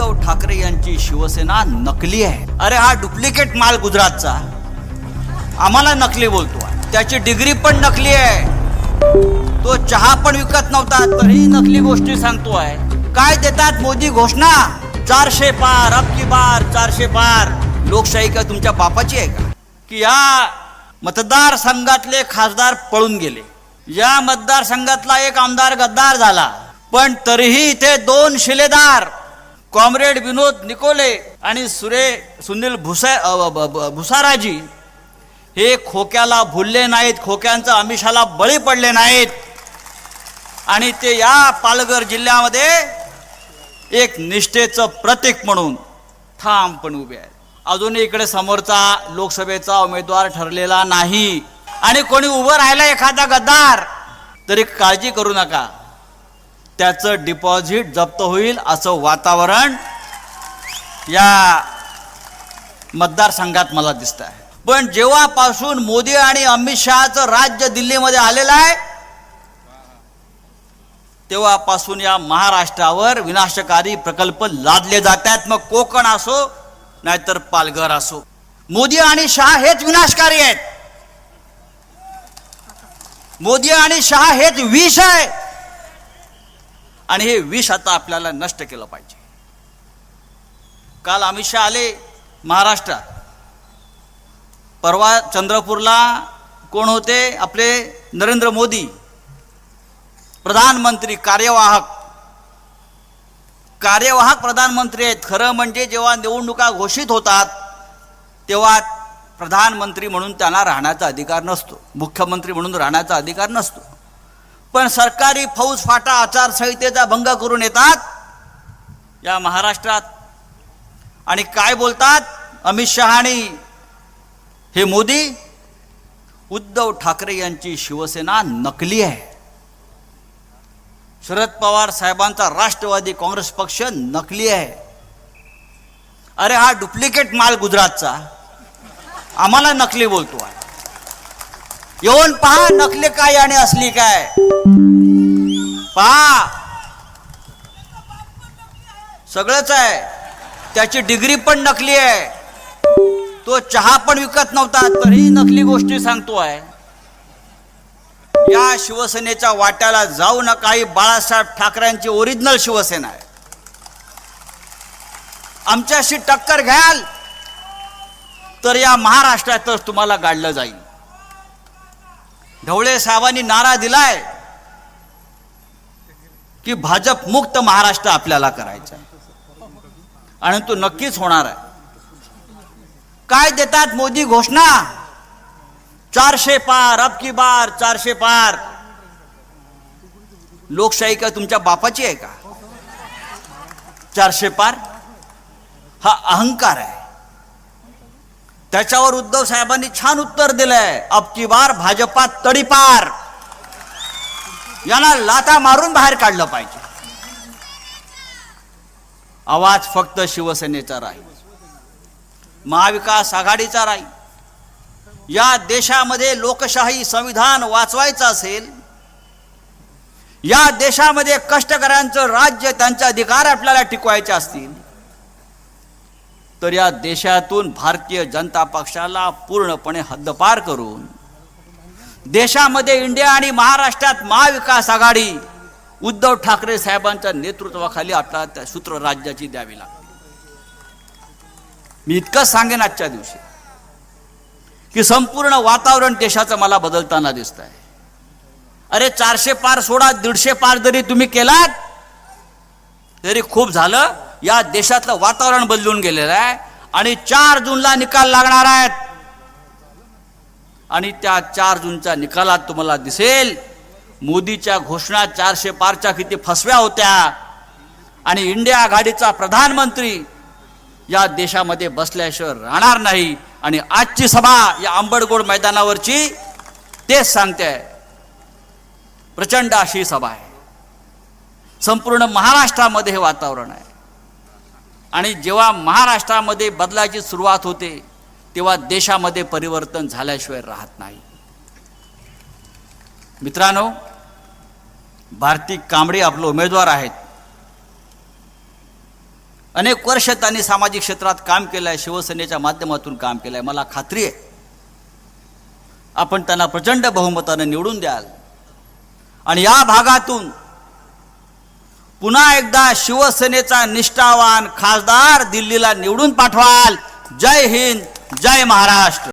उद्धव ठाकरे यांची शिवसेना नकली आहे. अरे हा डुप्लिकेट माल गुजरातचा. आम्हाला नकली बोलतो. त्याची डिग्री पण नकली आहे. तो चहा पण विकत नव्हता. तरी नकली गोष्टी सांगतो आहे. काय देतात मोदी घोषणा? चारशे पार अब की बार चारशे पार. लोकशाही का तुमच्या बापाची आहे का? की या मतदारसंघातले खासदार पळून गेले. या मतदारसंघातला एक आमदार गद्दार झाला. पण तरीही इथे दोन शिलेदार कॉम्रेड विनोद निकोले आणि सुरे सुनील भुसा भुसाराजी हे खोक्याला भुलले नाहीत खोक्यांचा आमिषाला बळी पडले नाहीत. आणि ते या पालघर जिल्ह्यामध्ये एक निष्ठेचं प्रतीक म्हणून ठामपणे उभे आहेत. अजूनही इकडे समोरचा लोकसभेचा उमेदवार ठरलेला नाही. आणि कोणी उभं राहिला एखादा गद्दार तरी काळजी करू नका. त्याचं डिपॉझिट जप्त होईल असं वातावरण या मतदारसंघात मला दिसत आहे पण जेव्हापासून मोदी आणि अमित शहाचं राज्य दिल्लीमध्ये आलेलं आहे तेव्हापासून या महाराष्ट्रावर विनाशकारी प्रकल्प लादले जात आहेत मग कोकण असो नाहीतर पालघर असो. मोदी आणि शहा हेच विनाशकारी आहेत. मोदी आणि शहा हेच विष आहे. आणि हे विष आता आपल्याला नष्ट केलं पाहिजे. काल अमित शहा आले महाराष्ट्रात. परवा चंद्रपूरला कोण होते? आपले नरेंद्र मोदी. प्रधानमंत्री कार्यवाहक. कार्यवाहक प्रधानमंत्री आहेत. खरं म्हणजे जेव्हा निवडणुका घोषित होतात तेव्हा प्रधानमंत्री म्हणून त्यांना राहण्याचा अधिकार नसतो. मुख्यमंत्री म्हणून राहण्याचा अधिकार नसतो. पण सरकारी फौज फाटा आचारसंहितेचा भंग करून येतात. या महाराष्ट्रात. आणि काय बोलतात? अमित शहा आणि हे मोदी? उद्धव ठाकरे यांची शिवसेना नकली आहे. शरद पवार साहेबांचा राष्ट्रवादी काँग्रेस पक्ष नकली आहे. अरे हा डुप्लिकेट माल गुजरातचा. आम्हाला नकली बोलतो आहे येऊन पहा नकली काय आणि असली काय. पहा. सगळंच आहे. त्याची डिग्री पण नकली आहे. तो चहा पण विकत नव्हता तरी नकली गोष्टी सांगतो आहे. या शिवसेनेच्या वाट्याला जाऊ नका ही बाळासाहेब ठाकरेंची ओरिजिनल शिवसेना आहे. आमच्याशी टक्कर घ्याल तर या महाराष्ट्रातच तुम्हाला गाडलं जाईल. ढवळे साहेबांनी नारा दिलाय की भाजप मुक्त महाराष्ट्र आपल्याला करायचा आहे. आणि तो नक्कीच होणार आहे. काय देतात मोदी घोषणा? चारशे पार अब की बार चारशे पार. लोकशाही का तुमच्या बापाची आहे का? चारशे पार? हा अहंकार आहे. त्याच्यावर उद्धव साहेबांनी छान उत्तर दिलंय. अबकी बार भाजपा तडीपार. यांना लाथा मारून बाहेर काढलं पाहिजे. आवाज फक्त शिवसेनेचा राहील. महाविकास आघाडीचा राहील. या देशामध्ये लोकशाही संविधान वाचवायचं असेल या देशामध्ये कष्टकऱ्यांचं राज्य त्यांचे अधिकार आपल्याला टिकवायचे असतील तर या देशातून भारतीय जनता पक्षाला पूर्णपणे हद्दपार करून देशामध्ये इंडिया आणि महाराष्ट्रात महाविकास आघाडी उद्धव ठाकरे साहेबांच्या नेतृत्वाखाली आपल्याला त्या सूत्र राज्याची द्यावी लागते. मी इतकंच सांगेन आजच्या दिवशी की संपूर्ण वातावरण देशाचं मला बदलताना दिसत आहे अरे चारशे पार सोडा दीडशे पार जरी तुम्ही केलात तरी खूप झालं. या देशातलं वातावरण बदलून गेलेलं आहे आणि चार जूनला निकाल लागणार आहेत. आणि त्या चार जूनच्या निकालात तुम्हाला दिसेल मोदीच्या घोषणा चारशे पारच्या किती फसव्या होत्या. आणि इंडिया आघाडीचा प्रधानमंत्री या देशामध्ये बसल्याशिवाय राहणार नाही. आणि आजची सभा या आंबडगोड मैदानावरची तेच सांगते. प्रचंड अशी सभा आहे. संपूर्ण महाराष्ट्रामध्ये हे वातावरण आहे. आणि जेव्हा महाराष्ट्रामध्ये बदलाची सुरुवात होते तेव्हा देशामध्ये परिवर्तन झाल्याशिवाय राहत नाही. मित्रांनो भारती कांबळे आपले उमेदवार आहेत. अनेक वर्ष त्यांनी सामाजिक क्षेत्रात काम केलं आहे शिवसेनेच्या माध्यमातून काम केलं आहे मला खात्री आहे. आपण त्यांना प्रचंड बहुमतानं निवडून द्याल. आणि या भागातून पुन्हा एकदा शिवसेनेचा निष्ठावान खासदार दिल्लीला निवडून पाठवाल. जय हिंद जय महाराष्ट्र.